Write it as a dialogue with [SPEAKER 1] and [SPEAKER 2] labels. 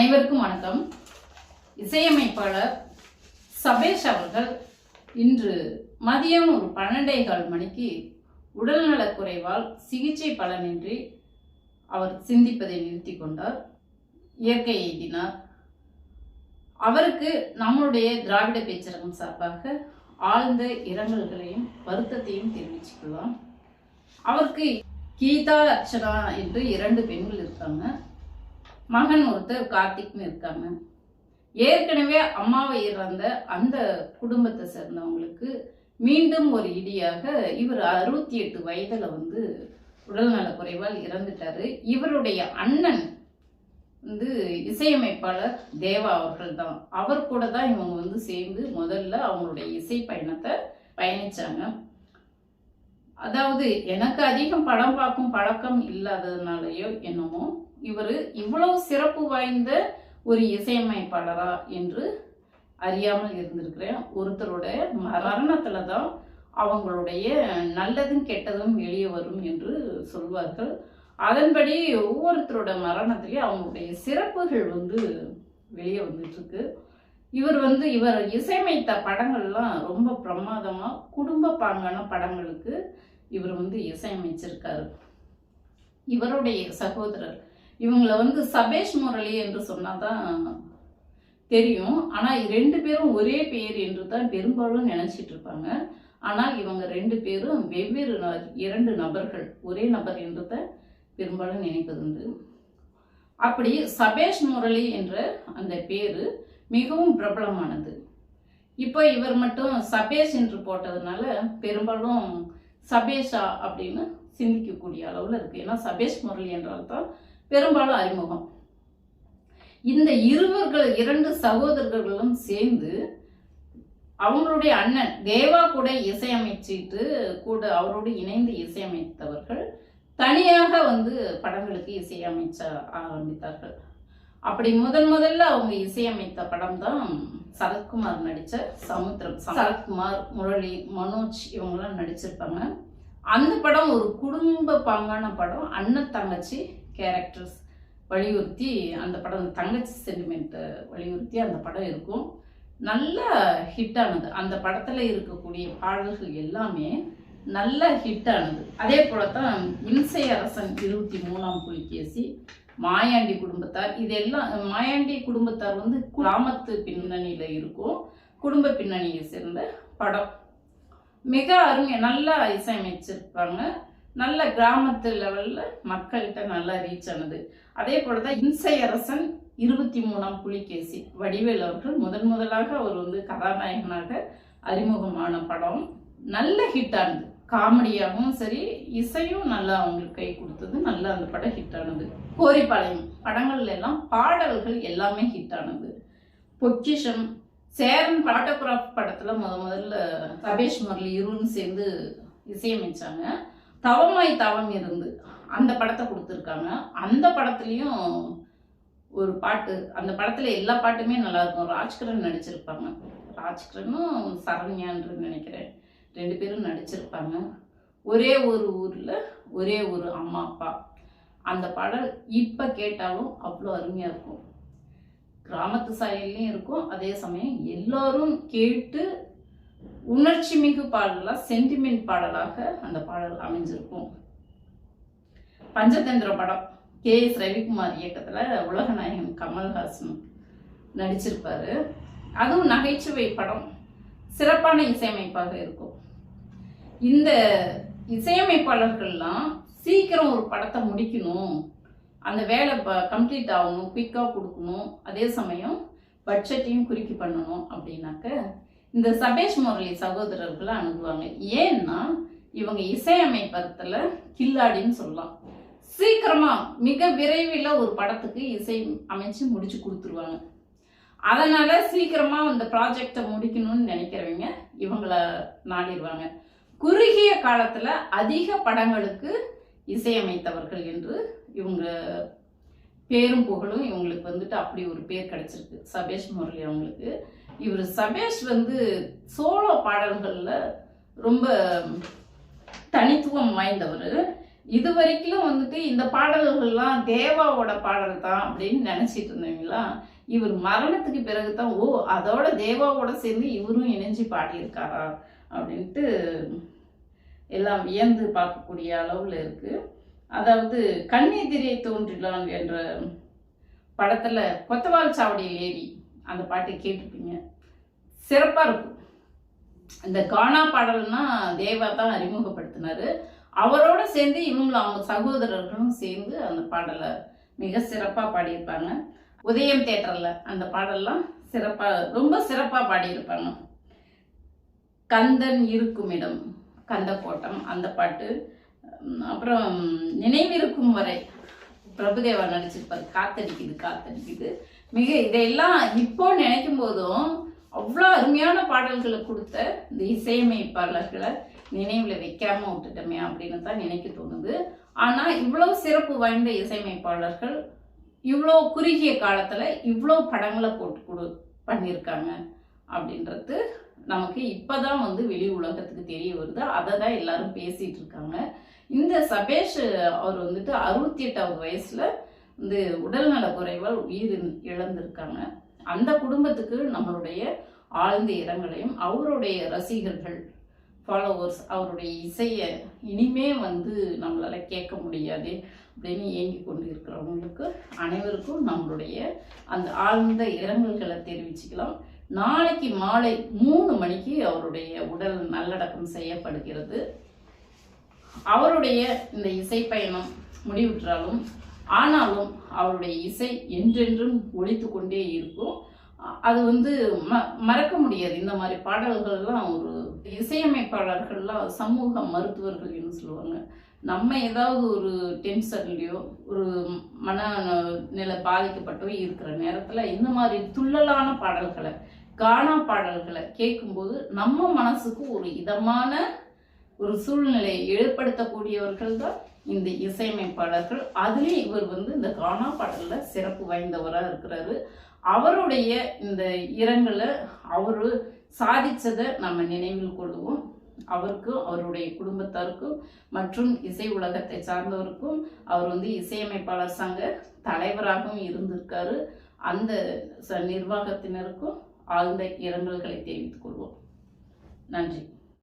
[SPEAKER 1] அனைவருக்கும் வணக்கம். இசையமைப்பாளர் சபேஷ் அவர்கள் இன்று மதியம் ஒரு பன்னெண்டே கால் மணிக்கு உடல்நலக் குறைவால் சிகிச்சை பலனின்றி அவர் சிந்திப்பதை நிறுத்தி கொண்டார். இயற்கை எய்தினார். அவருக்கு நம்மளுடைய திராவிட பேச்சரகம் சார்பாக ஆழ்ந்த இரங்கல்களையும் வருத்தத்தையும் தெரிவிச்சுக்கலாம் அவருக்கு கீதா அர்ச்சனா என்று இரண்டு பெண்கள் இருக்காங்க. மகன் ஒருத்தர் கார்த்திக்னு இருக்காங்க. ஏற்கனவே அம்மாவை இறந்த அந்த குடும்பத்தை சேர்ந்தவங்களுக்கு மீண்டும் ஒரு இடியாக இவர் அறுபத்தி எட்டு வயதில் வந்து உடல்நலக் குறைவால் இறந்துட்டாரு. இவருடைய அண்ணன் வந்து இசையமைப்பாளர் தேவா அவர்கள் தான் அவர் கூட தான் இவங்க வந்து சேர்ந்து முதல்ல அவங்களுடைய இசை பயணத்தை பயணிச்சாங்க. அதாவது எனக்கு அதிகம் படம் பார்க்கும் பழக்கம் இல்லாததுனாலயோ என்னமோ இவர் இவ்வளவு சிறப்பு வாய்ந்த ஒரு இசையமைப்பாளரா என்று அறியாமல் இருந்திருக்கிறேன். ஒருத்தரோட மரணத்துல தான் அவங்களுடைய நல்லதும் கெட்டதும் வெளியே வரும் என்று சொல்வார்கள். அதன்படி ஒவ்வொருத்தரோட மரணத்திலையும் அவங்களுடைய சிறப்புகள் வந்து வெளியே வந்துட்டுருக்கு. இவர் வந்து இவர் இசையமைத்த படங்கள்லாம் ரொம்ப பிரமாதமாக குடும்ப பாங்கான படங்களுக்கு இவர் வந்து இசையமைச்சிருக்காரு. இவருடைய சகோதரர். இவங்களை வந்து சபேஷ் முரளி என்று சொன்னாதான் தெரியும். ஆனால் ரெண்டு பேரும் ஒரே பேர் என்று தான் பெரும்பாலும் நினச்சிட்டு இருப்பாங்க. ஆனால் இவங்க ரெண்டு பேரும் வெவ்வேறு இரண்டு நபர்கள் ஒரே நபர் என்றத பெரும்பாலும் பெரும்பாலும் நினைப்பதுண்டு அப்படி சபேஷ் முரளி என்ற அந்த பேரு மிகவும் பிரபலமானது. இப்போ இவர் மட்டும் சபேஷ் என்று போட்டதுனால பெரும்பாலும் சபேஷா அப்படின்னு சிந்திக்கக்கூடிய அளவில் இருக்கு. ஏன்னா சபேஷ் முரளி என்றால் தான் பெரும்பாலும் அறிமுகம். இந்த இருவர்கள் இரண்டு சகோதரர்களும் சேர்ந்து அவங்களுடைய அண்ணன் தேவா கூட இசையமைச்சிட்டு கூட அவரோடு இணைந்து இசையமைத்தவர்கள் தனியாக வந்து படங்களுக்கு இசையமைச்ச ஆரம்பித்தார்கள். அப்படி முதன் முதல்ல அவங்க இசையமைத்த படம் தான் சரத்குமார் நடித்த சமுத்திரம். சரத்குமார் முரளி மனோஜ் இவங்கெல்லாம் நடிச்சிருப்பாங்க. அந்த படம் ஒரு குடும்ப பாங்கான படம். அண்ணன் தங்கச்சி கேரக்டர்ஸ் வலியுறுத்தி அந்த படம் தங்கச்சி சென்டிமெண்ட்டை வலியுறுத்தி அந்த படம் இருக்கும். நல்ல ஹிட்டானது அந்த படத்தில் இருக்கக்கூடிய பாடல்கள் எல்லாமே நல்ல ஹிட்டானது அதே போல தான் இன்சை அரசன் இருபத்தி மூணாம் புலிகேசி மாயாண்டி குடும்பத்தார். இதெல்லாம் மாயாண்டி குடும்பத்தார் வந்து கிராமத்து பின்னணியில் இருக்கும். குடும்ப பின்னணியை சேர்ந்த படம். மிக அருமை நல்லா இசையமைச்சிருப்பாங்க. நல்ல கிராமத்து லெவலில் மக்கள்கிட்ட நல்லா ரீச் ஆனது. அதே போல தான் இன்சை அரசன் இருபத்தி மூணாம் புலிகேசி வடிவேல் அவர்கள் முதன் முதலாக அவர் வந்து கதாநாயகனாக அறிமுகமான படம். நல்ல ஹிட் ஆனது. காமெடியாகவும் சரி இசையும் நல்லா அவங்களுக்கு கை கொடுத்தது. நல்லா அந்த படம் ஹிட் ஆனது. கோரிப்பாளையம் படங்கள்ல எல்லாம் பாடல்கள் எல்லாமே ஹிட் ஆனது. பொக்கிஷம் சேரன் பாட்டோகிராஃப் படத்துல முத முதல்ல சபேஷ் முரளி இருன்னு சேர்ந்து இசையமைச்சாங்க. தவமாய் தவம் இருந்து அந்த படத்தை கொடுத்துருக்காங்க. அந்த படத்துலையும் ஒரு பாட்டு அந்த படத்துல எல்லா பாட்டுமே நல்லா இருக்கும். ராஜ்கிரண் நடிச்சிருப்பாங்க. ராஜ்கிரனும் சரண்யான்னு நினைக்கிறேன். ரெண்டு பேரும் நடிச்சிருப்பாங்க. ஒரே ஒரு ஊரில் ஒரே ஒரு அம்மா அப்பா. அந்த படம் இப்போ கேட்டாலும் அவ்வளோ அருமையாக இருக்கும். கிராமத்து சாயல்லையும் இருக்கும். அதே சமயம் எல்லோரும் கேட்டு உணர்ச்சி மிகு பாடலாக சென்டிமெண்ட் பாடலாக அந்த பாடல் அமைஞ்சிருக்கும். பஞ்சதந்திர படம். கே எஸ் ரவிக்குமார் இயக்கத்தில் உலகநாயகன் கமல்ஹாசன் நடிச்சிருப்பாரு. அதுவும் நகைச்சுவை படம். சிறப்பான இசையமைப்பாக இருக்கும். இந்த இசையமைப்பாளர்கள்லாம் சீக்கிரம் ஒரு படத்தை முடிக்கணும். அந்த வேலை கம்ப்ளீட் ஆகணும் குயிக்காக கொடுக்கணும். அதே சமயம் பட்ஜெட்டையும் குறுக்கி பண்ணணும் அப்படின்னாக்க இந்த சபேஷ் முரளி சகோதரர்களை அணுகுவாங்க. ஏன்னா இவங்க இசையமைப்பத்தில் கில்லாடின்னு சொல்லலாம். சீக்கிரமாக மிக விரைவில் ஒரு படத்துக்கு இசை அமைச்சு முடிச்சு கொடுத்துருவாங்க. அதனால சீக்கிரமா அந்த ப்ராஜெக்டை முடிக்கணும்னு நினைக்கிறவங்க இவங்களை நாடிடுவாங்க. குறுகிய காலத்துல அதிக படங்களுக்கு இசையமைத்தவர்கள் என்று இவங்க பேரும் புகழும் இவங்களுக்கு வந்துட்டு அப்படி ஒரு பேர் கிடைச்சிருக்கு. சபேஷ் முரளி அவங்களுக்கு. இவர் சபேஷ் வந்து சோலோ பாடல்களில் ரொம்ப தனித்துவம் வாய்ந்தவர். இது வரைக்கும் வந்துட்டு இந்த பாடல்கள்லாம் தேவாவோட பாடல் தான் அப்படின்னு நினச்சிட்டு இருந்தீங்களா? இவர் மரணத்துக்கு பிறகு தான் ஓ அதோட தேவாவோட சேர்ந்து இவரும் இணைஞ்சு பாடியிருக்காரா? அப்படின்ட்டு எல்லாம் வியந்து பார்க்கக்கூடிய அளவில் இருக்குது அதாவது கண்ணெதிரே தோன்றிலான் என்ற படத்தில் கொத்தவால் சாவடியில் ஏறி அந்த பாட்டை கேட்டிருப்பீங்க. சிறப்பாக இருக்கும். இந்த கானா பாடல்னா தேவா தான் அறிமுகப்படுத்தினாரு. அவரோட சேர்ந்து இவங்களும் அவங்க சகோதரர்களும் சேர்ந்து அந்த பாடலை மிக சிறப்பாக பாடியிருப்பாங்க. உதயம் தேட்டரில் அந்த பாடல்லாம் சிறப்பாக ரொம்ப சிறப்பாக பாடியிருப்பாங்க. கந்தன் இருக்கும் இடம் கந்த கோட்டம் அந்த பாட்டு. அப்புறம் நினைவிருக்கும் வரை பிரபுதேவா நடிச்சிருப்பாரு. காத்தடிக்குது காத்தடிக்குது. மிக இதையெல்லாம் இப்போ நினைக்கும் போதும் அவ்வளோ அருமையான பாடல்களை கொடுத்த இந்த இசையமைப்பாளர்களை நினைவில் வைக்காம விட்டுட்டோமே அப்படின்னு தான் நினைக்க தோணுது. ஆனால் இவ்வளோ சிறப்பு வாய்ந்த இசையமைப்பாளர்கள் இவ்வளோ குறுகிய காலத்தில் இவ்வளோ படங்களை போட்டு கொடு பண்ணியிருக்காங்க அப்படின்றது நமக்கு இப்போ தான் வந்து வெளி உலகத்துக்கு தெரிய வருது. அதை தான் எல்லாரும் பேசிகிட்டு இருக்காங்க. இந்த சபேஷ் அவர் வந்துட்டு அறுபத்தி எட்டாவது வயசில் வந்து உடல்நல குறைவால் உயிர் இழந்திருக்காங்க. அந்த குடும்பத்துக்கு நம்மளுடைய ஆழ்ந்த இரங்கலையும் அவருடைய ரசிகர்கள் ஃபாலோவர்ஸ் அவருடைய இசையை இனிமே வந்து நம்மளால் கேட்க முடியாது அப்படின்னு ஏங்கி கொண்டு இருக்கிறவங்களுக்கு அனைவருக்கும் நம்மளுடைய அந்த ஆழ்ந்த இரங்கல்களை தெரிவிச்சுக்கலாம். நாளைக்கு மாலை மூணு மணிக்கு அவருடைய உடல் நல்லடக்கம் செய்யப்படுகிறது. அவருடைய இந்த இசை பயணம் முடிவுற்றாலும் ஆனாலும் அவருடைய இசை என்றென்றும் ஒழித்து கொண்டே இருக்கும். அது வந்து ம மறக்க முடியாது. இந்த மாதிரி பாடல்கள்லாம் ஒரு இசையமைப்பாளர்கள்லாம் சமூக மருத்துவர்கள்னு சொல்லுவாங்க. நம்ம ஏதாவது ஒரு டென்ஷன்லையோ ஒரு மன நிலை பாதிக்கப்பட்டோ இருக்கிற நேரத்தில் இந்த மாதிரி துள்ளலான பாடல்களை கானா பாடல்களை கேட்கும்போது நம்ம மனசுக்கு ஒரு இதமான ஒரு சூழ்நிலையை ஏற்படுத்தக்கூடியவர்கள் தான் இந்த இசையமைப்பாளர்கள். அதுலேயும் இவர் வந்து இந்த கானா பாடலில் சிறப்பு வாய்ந்தவராக இருக்கிறாரு. அவருடைய இந்த இரங்கலை அவரு சாதித்ததை நம்ம நினைவில் கொள்வோம். அவருக்கும் அவருடைய குடும்பத்தாருக்கும் மற்றும் இசை உலகத்தை சார்ந்தவருக்கும் அவர் வந்து இசையமைப்பாளர் சங்க தலைவராகவும் இருந்திருக்காரு. அந்த ச நிர்வாகத்தினருக்கும் ஆழ்ந்த இரங்கல்களை தெரிவித்துக் கொள்வோம். நன்றி.